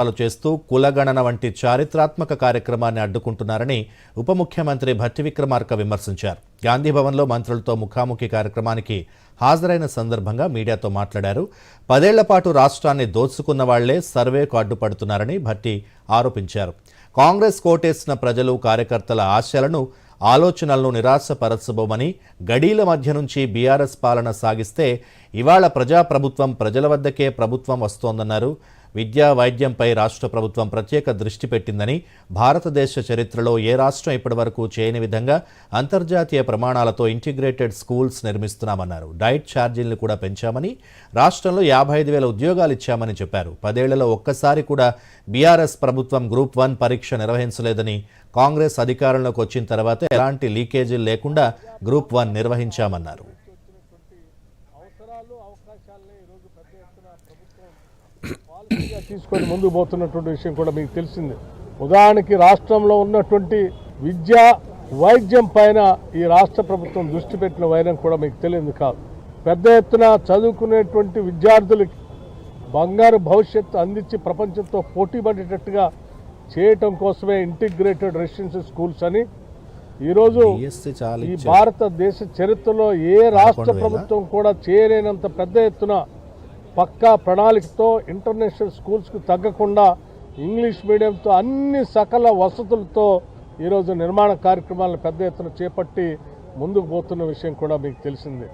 ప్రచారాలు చేస్తూ కులగణన వంటి చారిత్రాత్మక కార్యక్రమాన్ని అడ్డుకుంటున్నారని ఉప ముఖ్యమంత్రి భట్టి విక్రమార్క విమర్శించారు. గాంధీభవన్లో మంత్రులతో ముఖాముఖి కార్యక్రమానికి హాజరైన సందర్భంగా మీడియాతో మాట్లాడారు. పదేళ్ళ పాటు రాష్ట్రాన్ని దోచుకున్న వాళ్ళే సర్వేకు అడ్డుపడుతున్నారని భట్టి ఆరోపించారు. కాంగ్రెస్ కోటేసిన ప్రజలు కార్యకర్తల ఆశలను ఆలోచనలను నిరాశపరచబోమని గడీల మధ్య నుంచి బీఆర్ఎస్ పాలన సాగిస్తే ఇవాళ ప్రజాప్రభుత్వం ప్రజల వద్దకే ప్రభుత్వం వస్తోందన్నారు. విద్యా వైద్యంపై రాష్ట్ర ప్రభుత్వం ప్రత్యేక దృష్టి పెట్టిందని భారతదేశ చరిత్రలో ఏ రాష్ట్రం ఇప్పటివరకు చేయని విధంగా అంతర్జాతీయ ప్రమాణాలతో ఇంటిగ్రేటెడ్ స్కూల్స్ నిర్మిస్తున్నామన్నారు. డైట్ ఛార్జీలను కూడా పెంచామని రాష్ట్రంలో యాభై ఐదు వేల ఉద్యోగాలు ఇచ్చామని చెప్పారు. పదేళ్ళలో ఒక్కసారి కూడా బీఆర్ఎస్ ప్రభుత్వం గ్రూప్ వన్ పరీక్ష నిర్వహించలేదని కాంగ్రెస్ అధికారంలోకి వచ్చిన తర్వాత ఎలాంటి లీకేజీలు లేకుండా గ్రూప్ వన్ నిర్వహించామన్నారు అవసరాలు అవకాశాలని ఈరోజు పెద్ద ఎత్తున ప్రభుత్వం పాలసీగా తీసుకొని ముందుకు పోతున్నటువంటి విషయం కూడా మీకు తెలిసింది ఉదాహరణకి రాష్ట్రంలో ఉన్నటువంటి విద్య వైద్యం పైన ఈ రాష్ట్ర ప్రభుత్వం దృష్టి పెట్టిన వైరం కూడా మీకు తెలియదు కాదు పెద్ద ఎత్తున చదువుకునేటువంటి విద్యార్థులకి బంగారు భవిష్యత్తు అందించి ప్రపంచంతో పోటీ పడేటట్టుగా చేయటం కోసమే ఇంటిగ్రేటెడ్ రెసిడెన్షియల్ స్కూల్స్ అని ఈరోజు ఈ. భారతదేశ చరిత్రలో ఏ రాష్ట్ర? ప్రభుత్వం కూడా చేయలేనంత పెద్ద ఎత్తున పక్కా ప్రణాళికతో ఇంటర్నేషనల్ స్కూల్స్కు తగ్గకుండా ఇంగ్లీష్ మీడియంతో అన్ని సకల వసతులతో ఈరోజు నిర్మాణ కార్యక్రమాలను పెద్ద ఎత్తున చేపట్టి ముందుకు పోతున్న విషయం కూడా మీకు తెలిసింది.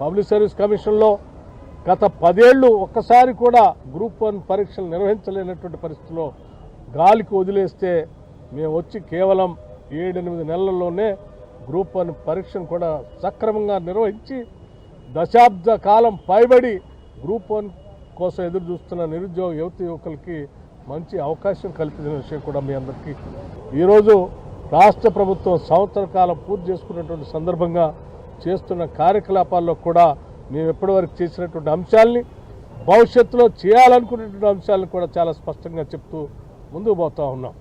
పబ్లిక్ సర్వీస్ కమిషన్లో గత పదేళ్ళు ఒక్కసారి కూడా గ్రూప్ వన్ పరీక్షలు నిర్వహించలేనటువంటి పరిస్థితిలో గాలికి వదిలేస్తే మేము వచ్చి కేవలం ఏడెనిమిది నెలల్లోనే గ్రూప్ వన్ పరీక్షను కూడా సక్రమంగా నిర్వహించి దశాబ్ద కాలం పైబడి గ్రూప్ వన్ కోసం ఎదురు చూస్తున్న నిరుద్యోగ యువత యువకులకి మంచి అవకాశం కల్పించిన విషయం కూడా మీ అందరికీ. ఈరోజు రాష్ట్ర ప్రభుత్వం సంవత్సర కాలం పూర్తి చేసుకున్నటువంటి సందర్భంగా చేస్తున్న కార్యకలాపాల్లో కూడా మేము ఎప్పటివరకు చేసినటువంటి అంశాలని భవిష్యత్తులో చేయాలనుకునేటువంటి అంశాలను కూడా చాలా స్పష్టంగా చెప్తూ ముందుకు పోతూ ఉన్నాం.